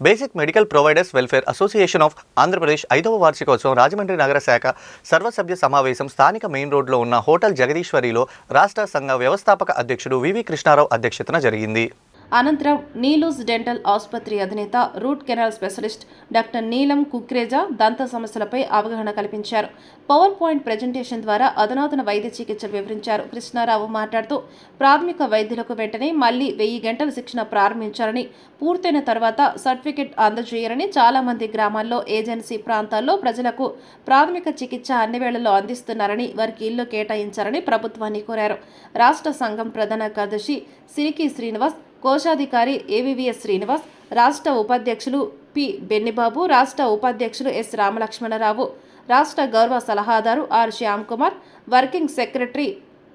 Basic medical providers welfare association of Andhra Pradesh ఐదవ వార్షికోత్సవం రాజమండ్రి నగర శాఖ సర్వసభ్య సమావేశం స్థానిక మెయిన్ రోడ్లో ఉన్న హోటల్ జగదీశ్వరిలో రాష్ట్ర సంఘ వ్యవస్థాపక అధ్యక్షుడు వివి కృష్ణారావు అధ్యక్షతన జరిగింది. అనంతరం నీలూస్ డెంటల్ ఆసుపత్రి అధినేత రూట్ కెనాల్ స్పెషలిస్ట్ డాక్టర్ నీలం కుక్రేజా దంత సమస్యలపై అవగాహన కల్పించారు. పవర్ పాయింట్ ప్రజెంటేషన్ ద్వారా అధునాతన వైద్య చికిత్సలు వివరించారు. కృష్ణారావు మాట్లాడుతూ ప్రాథమిక వైద్యులకు వెంటనే మళ్ళీ వెయ్యి గంటల శిక్షణ ప్రారంభించారని పూర్తయిన తర్వాత సర్టిఫికెట్ అందజేయాలని చాలా మంది గ్రామాల్లో ఏజెన్సీ ప్రాంతాల్లో ప్రజలకు ప్రాథమిక చికిత్స అన్ని వేళల్లో అందిస్తున్నారని వారికి ఇల్లు కేటాయించారని ప్రభుత్వాన్ని కోరారు. రాష్ట్ర సంఘం ప్రధాన కార్యదర్శి సిరికి శ్రీనివాస్ కోశాధికారి ఏవివిఎస్ శ్రీనివాస్ రాష్ట్ర ఉపాధ్యక్షులు పి బెన్నిబాబు రాష్ట్ర ఉపాధ్యక్షులు ఎస్ రామలక్ష్మణరావు రాష్ట్ర గౌరవ సలహాదారు R Shyam Kumar working secretary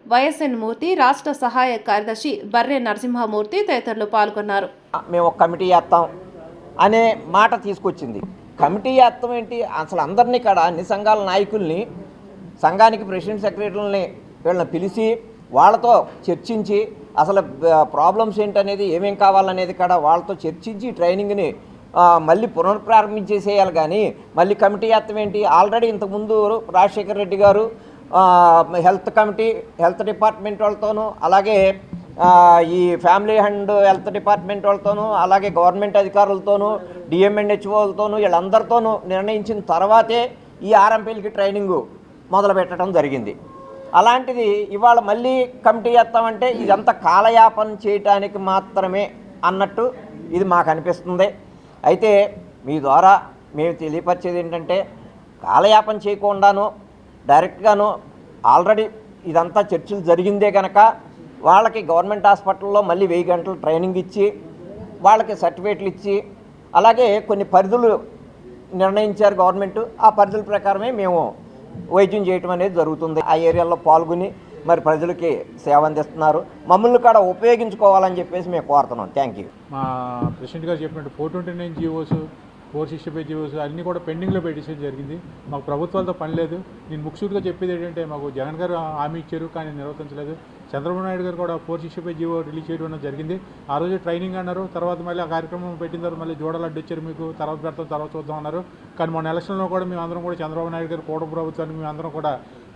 YSN Murthy రాష్ట్ర సహాయ కార్యదర్శి బర్రె నరసింహమూర్తి తదితరులు పాల్గొన్నారు. మేము ఒక కమిటీ చేస్తాం అనే మాట తీసుకొచ్చింది. కమిటీ చేస్తాం ఏంటి? అసలు అందరినీ ఇక్కడ అన్ని సంఘాల నాయకుల్ని సంఘానికి ప్రెసిడెంట్ సెక్రటరీలని వీళ్ళని పిలిచి వాళ్ళతో చర్చించి అసలు ప్రాబ్లమ్స్ ఏంటనేది ఏమేం కావాలనేది కూడా వాళ్ళతో చర్చించి ట్రైనింగ్ని మళ్ళీ పునఃప్రారంభించేసేయాలి కానీ మళ్ళీ కమిటీ అర్థం ఏంటి? ఆల్రెడీ ఇంతకుముందు రాజశేఖర్ రెడ్డి గారు హెల్త్ కమిటీ హెల్త్ డిపార్ట్మెంట్ వాళ్ళతోనూ అలాగే ఈ ఫ్యామిలీ అండ్ హెల్త్ డిపార్ట్మెంట్ వాళ్ళతోనూ అలాగే గవర్నమెంట్ అధికారులతోనూ డిఎంఎన్హెచ్ఓలతోనూ వీళ్ళందరితోనూ నిర్ణయించిన తర్వాతే ఈ ఆర్ఎంపీలకి ట్రైనింగు మొదలు పెట్టడం జరిగింది. అలాంటిది ఇవాళ మళ్ళీ కమిటీ చేస్తామంటే ఇదంతా కాలయాపన చేయటానికి మాత్రమే అన్నట్టు ఇది మాకు అనిపిస్తుంది. అయితే మీ ద్వారా మేము తెలియపరిచేది ఏంటంటే కాలయాపన చేయకుండాను డైరెక్ట్గాను ఆల్రెడీ ఇదంతా చర్చలు జరిగిందే కనుక వాళ్ళకి గవర్నమెంట్ హాస్పిటల్లో మళ్ళీ వెయ్యి గంటలు ట్రైనింగ్ ఇచ్చి వాళ్ళకి సర్టిఫికేట్లు ఇచ్చి అలాగే కొన్ని పరిధులు నిర్ణయించారు గవర్నమెంట్. ఆ పరిధుల ప్రకారమే మేము వైద్యం చేయటం అనేది జరుగుతుంది. ఆ ఏరియాలో పాల్గొని మరి ప్రజలకి సేవ అందిస్తున్నారు. మమ్మల్ని కూడా ఉపయోగించుకోవాలని చెప్పేసి మేము కోరుతున్నాం. థ్యాంక్ యూ మా ప్రెసిడెంట్ గారు చెప్పినట్టు four twenty nine GOs four sixty five GOs అన్నీ కూడా పెండింగ్లో పెట్టించడం జరిగింది. మాకు ప్రభుత్వాలతో పని లేదు. నేను ముఖ్యుడిగా చెప్పేది ఏంటంటే మాకు జగన్ గారు హామీ ఇచ్చారు కానీ నిర్వర్తించలేదు చంద్రబాబు నాయుడు గారు కూడా four sixty five GO release చేయడం అనేది జరిగింది. ఆ రోజు ట్రైనింగ్ అన్నారు. తర్వాత మళ్ళీ ఆ కార్యక్రమం పెట్టిన తర్వాత మళ్ళీ జోడలు అడ్డొచ్చారు మీకు. తర్వాత పెడతాం తర్వాత చూద్దాం అన్నారు. కానీ మొన్న ఎలక్షన్లో కూడా మేము అందరం కూడా చంద్రబాబు నాయుడు గారు కూడ ప్రభుత్వాన్ని మేము అందరం కూడా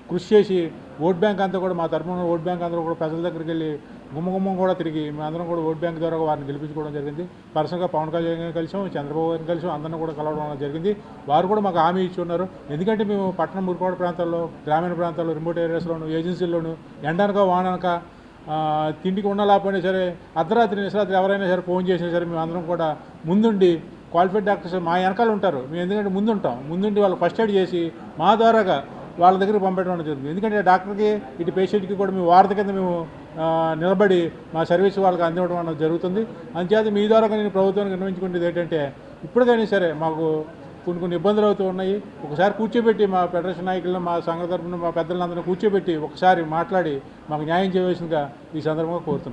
కృషి చేసి ఓట్ బ్యాంక్ అంతా కూడా మా తరఫున ఓట్ బ్యాంక్ అందరూ కూడా ప్రజల దగ్గరికి వెళ్ళి గుమ్మగుమ్మం కూడా తిరిగి మేమందరం కూడా ఓట్ బ్యాంక్ ద్వారా వారిని గెలిపించుకోవడం జరిగింది. పర్సనల్గా పవన్ కళ్యాణ్ గారిని కలిసాం చంద్రబాబు గారిని కలిసాం అందరిని కూడా కలవడం జరిగింది. వారు కూడా మాకు హామీ ఇచ్చి ఉన్నారు. ఎందుకంటే మేము పట్టణం మురికోడ ప్రాంతాల్లో గ్రామీణ ప్రాంతాల్లో రిమోట్ ఏరియాస్లోను ఏజెన్సీల్లోను ఎండనక వాననక తిండికి ఉండలేకపోయినా సరే అర్ధరాత్రి నిశరాత్రి ఎవరైనా సరే ఫోన్ చేసినా సరే మేము అందరం కూడా ముందుండి క్వాలిఫైడ్ డాక్టర్స్ మా వెనకాల ఉంటారు. మేము ఎందుకంటే ముందుంటాం. ముందుండి వాళ్ళు ఫస్ట్ ఎయిడ్ చేసి మా ద్వారాగా వాళ్ళ దగ్గరికి పంపించడం జరుగుతుంది ఎందుకంటే డాక్టర్కి ఇటు పేషెంట్కి కూడా మేము వారధి కింద మేము నిలబడి మా సర్వీస్ వాళ్ళకి అందివ్వడం అనేది జరుగుతుంది. అంచేత మీ ద్వారా నేను ప్రభుత్వానికి నిర్వహించుకునేది ఏంటంటే ఇప్పటికైనా సరే మాకు కొన్ని కొన్ని ఇబ్బందులు అవుతూ ఉన్నాయి. ఒకసారి కూర్చోబెట్టి మా ఫెడరేషన్ నాయకులను మా సంఘ తరఫున మా పెద్దలందరినీ కూర్చోబెట్టి ఒకసారి మాట్లాడి మాకు న్యాయం చేయవలసిందిగా ఈ సందర్భంగా కోరుతున్నాను.